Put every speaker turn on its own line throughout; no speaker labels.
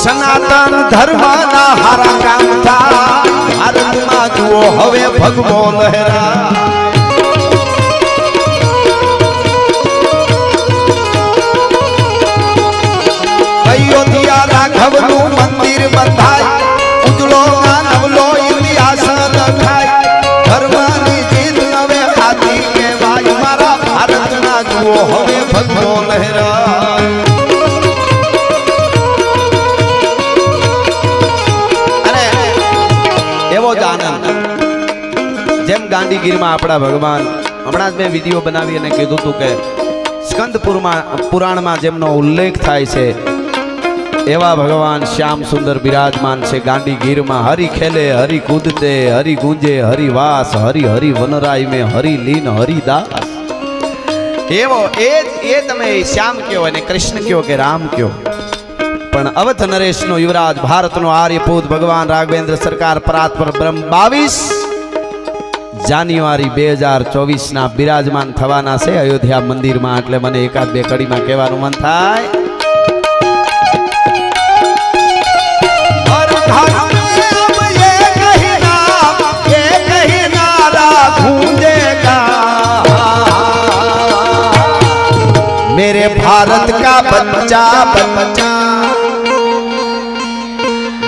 સનાતન ધર્મના હારા કામ થા ભારતમાં જુઓ હવે ભગવો લહેરા અયોધ્યા રાઘવનું મંદિર બંધાય ગાંધીગીરમાં આપણા ભગવાન. હમણાં જ મેં વીડિયો બનાવી અને કીધું હતું કે સ્કંદપુરમાં, પુરાણમાં જેમનો ઉલ્લેખ થાય છે, એવા ભગવાન શ્યામ સુંદર બિરાજમાન છે ગાંધીગીરમાં. હરિ ખેલે, હરી કૂદતે, હરી ગુંજે, હરી વાસ, હરી હરી વનરાય મેં, હરી લીન હરિદાસ એવો, એ જ, એ તમે શ્યામ કયો અને કૃષ્ણ કયો કે રામ કયો પણ અવધ નરેશનો યુવરાજ, ભારતનો આર્યપૂત ભગવાન રાઘવેન્દ્ર સરકાર, પરાત્પર બ્રહ્મ બાવીસ. જાન્યુઆરી બે હજાર ચોવીસના બિરાજમાન થવાના છે અયોધ્યા મંદિરમાં એટલે મને એકાદ બે કડીમાં કહેવાનું મન થાય હર ધર્મ अब ये कहीं नाम, ये कहीं नारा गूंजेगा। मेरे भारत का बच्चा बच्चा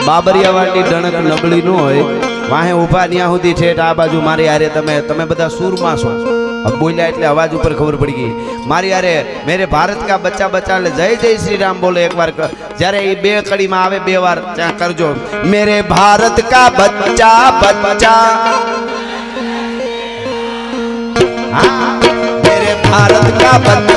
બાબરિયાવાડની ડણક નબળી ન હોય વાહે ઊભા ત્યાં સુધી ઠેઠ આ બાજુ મારી આરે તમે તમે બધા સૂરમાં છો. બોલ્યા એટલે અવાજ ઉપર ખબર પડી ગઈ. મારી આરે મેરે ભારત કા બચ્ચા બચ્ચા એટલે જય જય શ્રી રામ બોલે એકવાર જ્યારે એ બે કડીમાં આવે બે વાર, ત્યાં કરજો. મેરે ભારત કા બચ્ચા બચ્ચા. હા, મેરે ભારત કા બચ્ચા.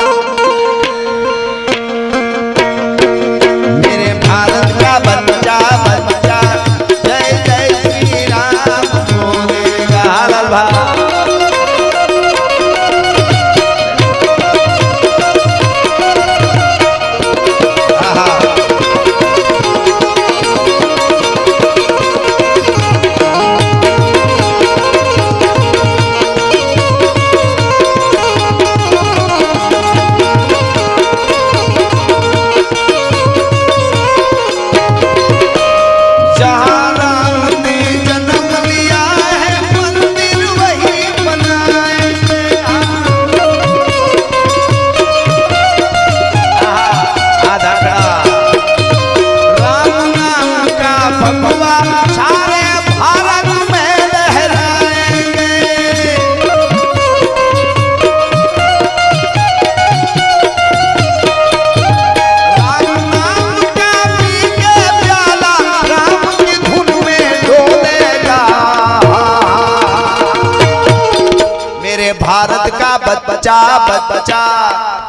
બચ્ચા બચ્ચા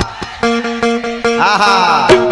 આહા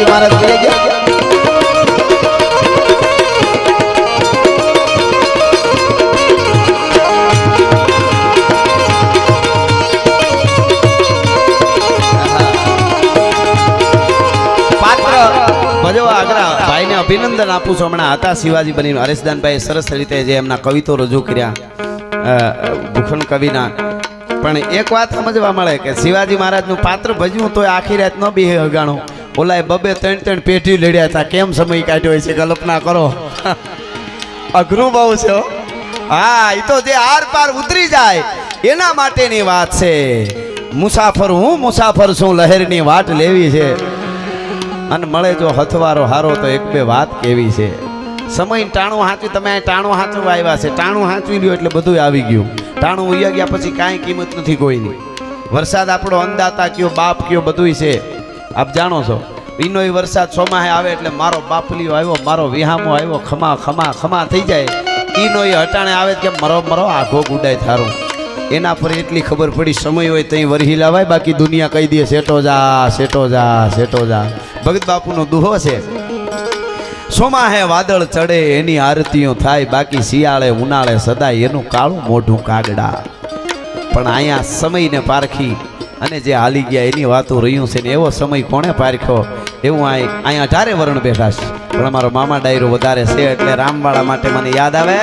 શિવાજી મહારાજ બોલે ગયા ભાઈને અભિનંદન આપું છું. હમણાં હતા શિવાજી બની હરેશદાનભાઈ સરસ રીતે જે એમના કવિતો રજૂ કર્યા. ભૂખન કવિના. પણ એક વાત સમજવા મળે કે શિવાજી મહારાજનું પાત્ર ભજવું તો આખી રાત ન બી હગાણું ઓલાએ બબે ત્રણ ત્રણ પેઢી લડ્યા હતા. કેમ સમય કાઢ્યો હોય છે? કલ્પના કરો. અઘરું બહુ છે, હા. એ તો જે આર પાર ઉતરી જાય, એના માટેની વાત છે. મુસાફર હું, મુસાફર છું, લહેરની વાટ લેવી છે. અને મળે જો હથવારો હારો તો એક બે વાત કેવી છે. સમય ટાણું હાંચવી, તમે ટાણું હાંચવા આવ્યા છે. ટાણું હાંચવી લ્યો એટલે બધું આવી ગયું. ટાણું ઉયા ગયા પછી કાંઈ કિંમત નથી કોઈની. વરસાદ આપણો અંદાતા કયો, બાપ કયો, બધુંય છે. આપ જાણો છો એનો વરસાદ ચોમાહે આવે એટલે મારો બાપલીઓ આવ્યો, મારો વિહામો આવ્યો, ખમા ખમા ખમા થઈ જાય. ઈનો એ હટાણે આવે કે મરો મરો આઘો ગુડાય થારું. એના પર એટલી ખબર પડી, સમય હોય તઈ વરહી લાવાય, બાકી દુનિયા કહી દે, સેટો જા સેટો જા સેટો જા. ભગત બાપુનો દુહો છે. સોમાહે વાદળ ચડે, એની આરતીઓ થાય, બાકી શિયાળે, ઉનાળે, સદાય એનું કાળું મોઢું કાગડા. પણ અહીંયા સમયને પારખી અને જે હાલી ગયા એની વાતો રહ્યું છે ને એવો સમય કોણે પારખ્યો? એવું આ અહીંયા ચારે વર્ણ બેઠા છે. પણ અમારો મામા ડાયરો વધારે છે એટલે રામવાળા માટે મને યાદ આવે.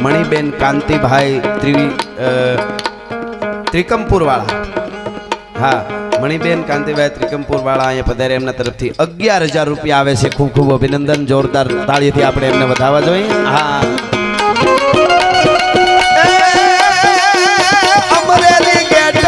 મણિબેન કાંતિભાઈ ત્રિવી અ, ત્રિકમપુર વાળા હા મણિબેન કાંતિભાઈ ત્રિકમપુર વાળા અહીંયા પધારે એમના તરફથી અગિયાર હજાર રૂપિયા આવે છે ખૂબ ખૂબ અભિનંદન જોરદાર તાળીથી આપણે એમને વધાવવા જોઈએ હા અમરેલી ગેટ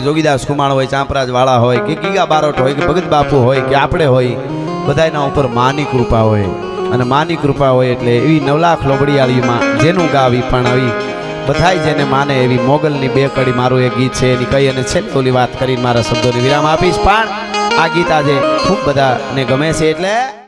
જોગીદાસ કુમાર હોય, ચાંપરાજવાળા હોય, કે ગીગા બારોટ હોય, કે ભગત બાપુ હોય, કે આપણે હોય, બધાયના ઉપર માની કૃપા હોય. અને માની કૃપા હોય એટલે એવી નવલાખ લોબડીયાળીમાં જેનું ગાવી પણ આવી, બધાય જેને માને એવી મોગલની બે કડી મારું એક ગીત છે, એની કહી અને છેલ્લી ઓલી વાત કરીને મારા શબ્દોને વિરામ આપીશ. પણ આ ગીત આજે ખૂબ બધાને ગમે છે, એટલે